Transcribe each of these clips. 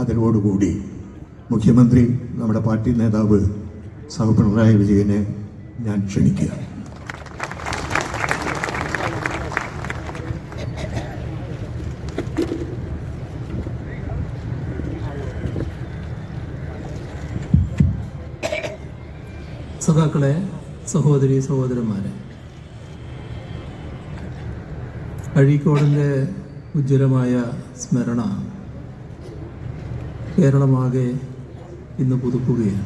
ആദരവോടുകൂടി മുഖ്യമന്ത്രി നമ്മുടെ പാർട്ടി നേതാവ് സഹ പിണറായി വിജയനെ ഞാൻ ക്ഷണിക്കുക. സഖാക്കളെ സഹോദരി സഹോദരന്മാരെ അഴീക്കോടിന്റെ ഉജ്ജ്വലമായ സ്മരണ കേരളമാകെ ഇന്ന് പുതുക്കുകയാണ്.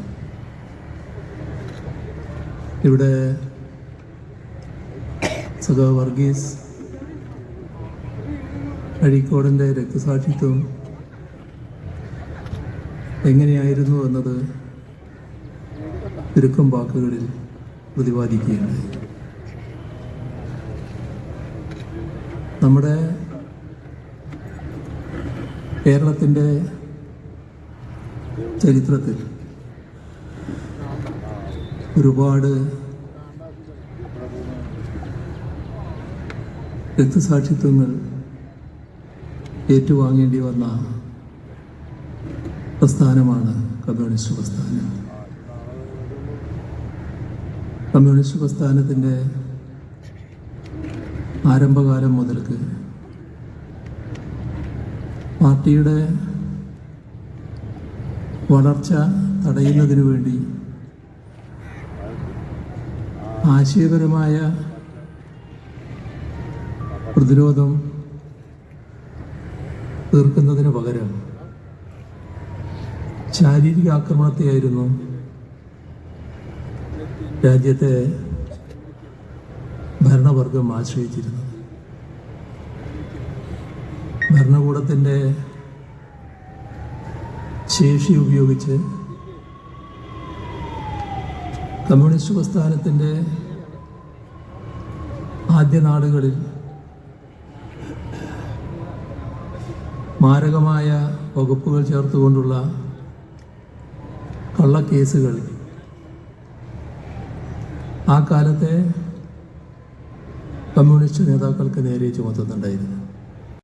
ഇവിടെ സഖാ വർഗീസ് അഴീക്കോടിന്റെ രക്തസാക്ഷിത്വം എങ്ങനെയായിരുന്നു എന്നത് ചുരുക്കം വാക്കുകളിൽ പ്രതിപാദിക്കുകയുണ്ടായി നമ്മുടെ കേരളത്തിന്റെ ചരിത്രത്തിൽ ഒരുപാട് രക്തസാക്ഷിത്വങ്ങൾ ഏറ്റുവാങ്ങേണ്ടി വന്ന പ്രസ്ഥാനമാണ് കമ്മ്യൂണിസ്റ്റ് പ്രസ്ഥാനം. കമ്മ്യൂണിസ്റ്റ് പ്രസ്ഥാനത്തിന്റെ ആരംഭകാലം മുതൽക്ക് പാർട്ടിയുടെ വളർച്ച തടയുന്നതിനു വേണ്ടി. ആശയപരമായ പ്രതിരോധം തീർക്കുന്നതിന് പകരം ശാരീരിക ആക്രമണത്തെയായിരുന്നു രാജ്യത്തെ ഭരണവർഗം ആശ്രയിച്ചിരുന്നത്. ഭരണകൂടത്തിന്റെ ശേഷി ഉപയോഗിച്ച് കമ്മ്യൂണിസ്റ്റ് പ്രസ്ഥാനത്തിന്റെ ആദ്യ നാടുകളിൽ മാരകമായ വകുപ്പുകൾ ചേർത്തുകൊണ്ടുള്ള കള്ളക്കേസുകൾ. ആ കാലത്തെ കമ്മ്യൂണിസ്റ്റ് നേതാക്കൾക്ക് നേരെ ചുമത്തുന്നുണ്ടായിരുന്നു.